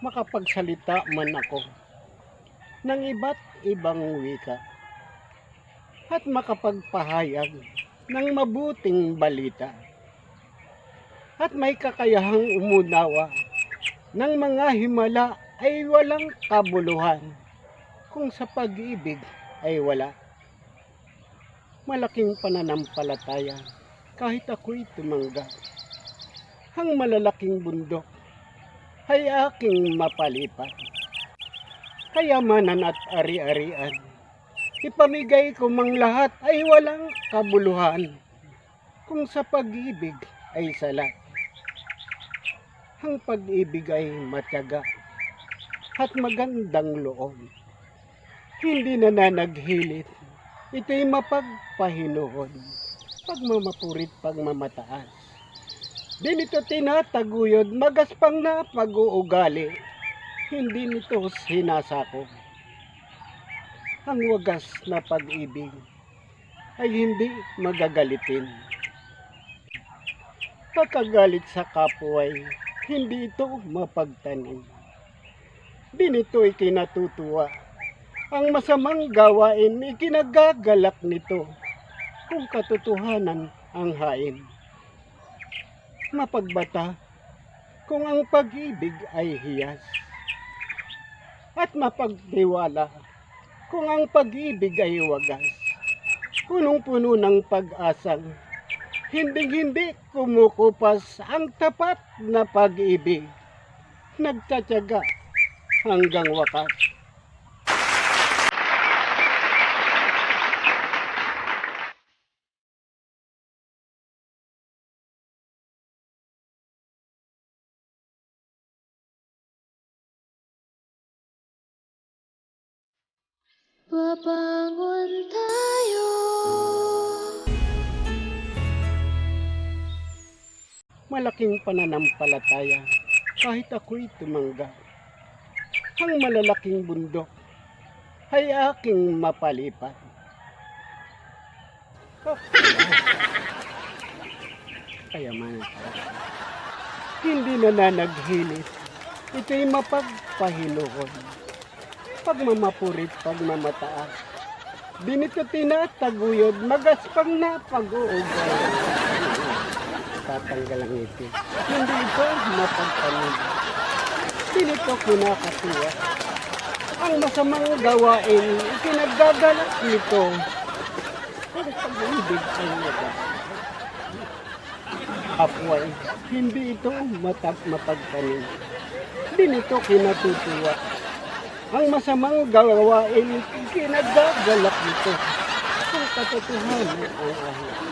makapagsalita man ako ng iba't ibang wika at makapagpahayag ng mabuting balita at may kakayahang umunawa ng mga himala ay walang kabuluhan kung sa pag-ibig ay wala. Malaking pananampalataya kahit ako'y tumangga. Ang malalaking bundok ay aking mapalipat. Kayamanan at ari-arian. Ipamigay ko mang lahat ay walang kabuluhan. Kung sa pag-ibig ay sala. Ang pag-ibig ay matyaga at magandang loob. Hindi na nanaghilit. Ito'y mapagpahinuhod. Pagmamapurit, pagmamataas. Di tinataguyod, magaspang na pag-uugali. Hindi nito sinasako. Ang wagas na pag-ibig ay hindi magagalitin. Pagkagalit sa kapwa hindi ito mapagtanim. Di nito ikinatutuwa. Ang masamang gawain ikinagagalak nito kung katotohanan ang hain. Mapagbata kung ang pag-ibig ay hiyas. At mapagtiwala kung ang pag-ibig ay wagas. Punong-puno ng pag-asang hindi-hindi kumukupas ang tapat na pag-ibig. Nagtatyaga hanggang wakas. Babangon tayo malaking pananampalataya kahit ako'y tumangga. Ang malalaking bundok ay aking mapalipat. Kaya man hindi na nanaghilit. Ito'y mapagpahinuhod. Pagmamapurit, pagmamataas. Di nito tinataguyod, magaspang na pag-uugay tatanggal ang ngiti. Hindi ito mapagtanong. Hindi ito kinakatuwa. Ang masamang gawain, ikinagagalak nito. Pero pag-ibig ay nila. Kapway, hindi ito matap mapagtanim. Hindi nito kinatutuwa. Ang masamang gawain ginagagalak nito. Ang katotohanan ang ahit.